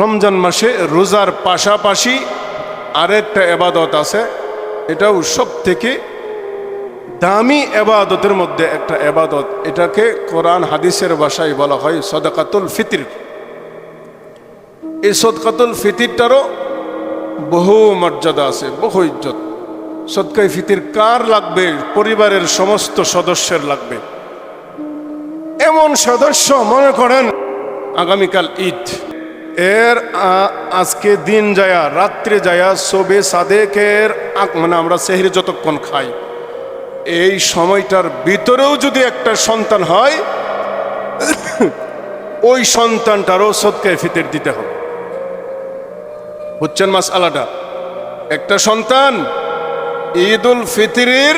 রমজান মাসে রোজার পাশাপাশি আরেকটা এবাদত আছে। এটাও সব থেকে দামি এবাদতের মধ্যে একটা এবাদত। এটাকে কোরআন হাদিসের ভাষায় বলা হয় সদাকাতুল ফিতির। এই সদকাতুল ফিতিরটারও বহু মর্যাদা আছে, বহু ইজ্জত। সদকাই ফিতির কার লাগবে? পরিবারের সমস্ত সদস্যের লাগবে। এমন সদস্য মনে করেন আগামীকাল ঈদ। এর আজকে দিন যায়া, রাত্রে যায়া, সবে সাদেকের মানে আমরা সেহরি যতক্ষণ খাই, এই সময়টার ভিতরেও যদি একটা সন্তান হয়, ওই সন্তানটারও সদকায় ফিতের দিতে হবে। বুঝছেন মাস আলাদা একটা সন্তান ঈদ উল ফিতরির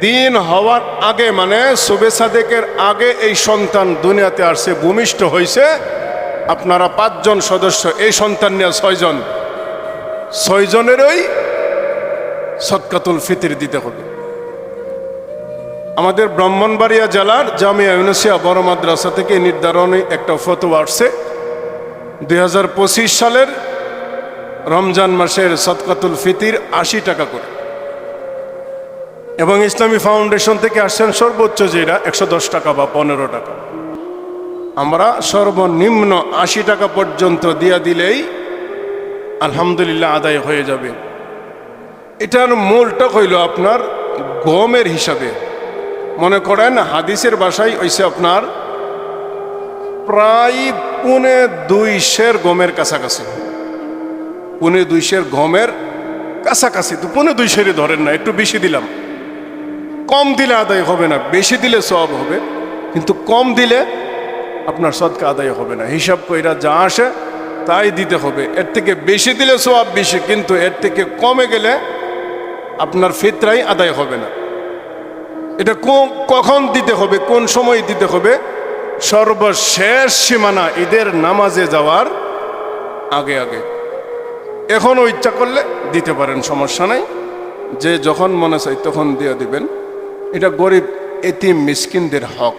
দিন হওয়ার আগে মানে শুভে সাদেকের আগে এই সন্তান দুনিয়াতে আসছে ভূমিষ্ঠ হয়েছে আপনারা পাঁচজন সদস্য, এই সন্তান নিয়ে ছয়জন। ছয়জনেরই সৎকাতুল ফিতির দিতে হবে। আমাদের ব্রাহ্মণবাড়িয়া জেলার জামিয়া ইউনিসিয়া বড় মাদ্রাসা থেকে নির্ধারণে একটা ফটো আসছে। দু হাজার পঁচিশ সালের রমজান মাসের সৎকাতুল ফিতির আশি টাকা করে। এবং ইসলামী ফাউন্ডেশন থেকে আসছেন সর্বোচ্চ যেটা, একশো দশ টাকা বা পনেরো টাকা। আমরা সর্বনিম্ন আশি টাকা পর্যন্ত দিয়া দিলেই আলহামদুলিল্লাহ আদায় হয়ে যাবে। এটার মূলটা হইল আপনার গমের হিসাবে। মনে করেন হাদিসের বাসায় হইছে আপনার প্রায় পুনে দুই শের গমের কাছাকাছি। পুনে দুই শের গমের কাছাকাছি তো পুনে দুই শেরই ধরেন না, একটু বেশি দিলাম। কম দিলে আদায় হবে না, বেশি দিলে সব হবে। কিন্তু কম দিলে আপনার সদকা আদায় হবে না। হিসাব কইরা যা আসে, তাই দিতে হবে। এর থেকে বেশি দিলে সব বেশি, কিন্তু এর থেকে কমে গেলে আপনার ফিতরাই আদায় হবে না। এটা কখন দিতে হবে, কোন সময় দিতে হবে, সর্বশেষ সীমানা ঈদের নামাজে যাওয়ার আগে আগে। এখনও ইচ্ছা করলে দিতে পারেন, সমস্যা নাই। যে যখন মনে চাই তখন দিয়ে দিবেন। এটা গরিব, এতিম, মিসকিনদের হক।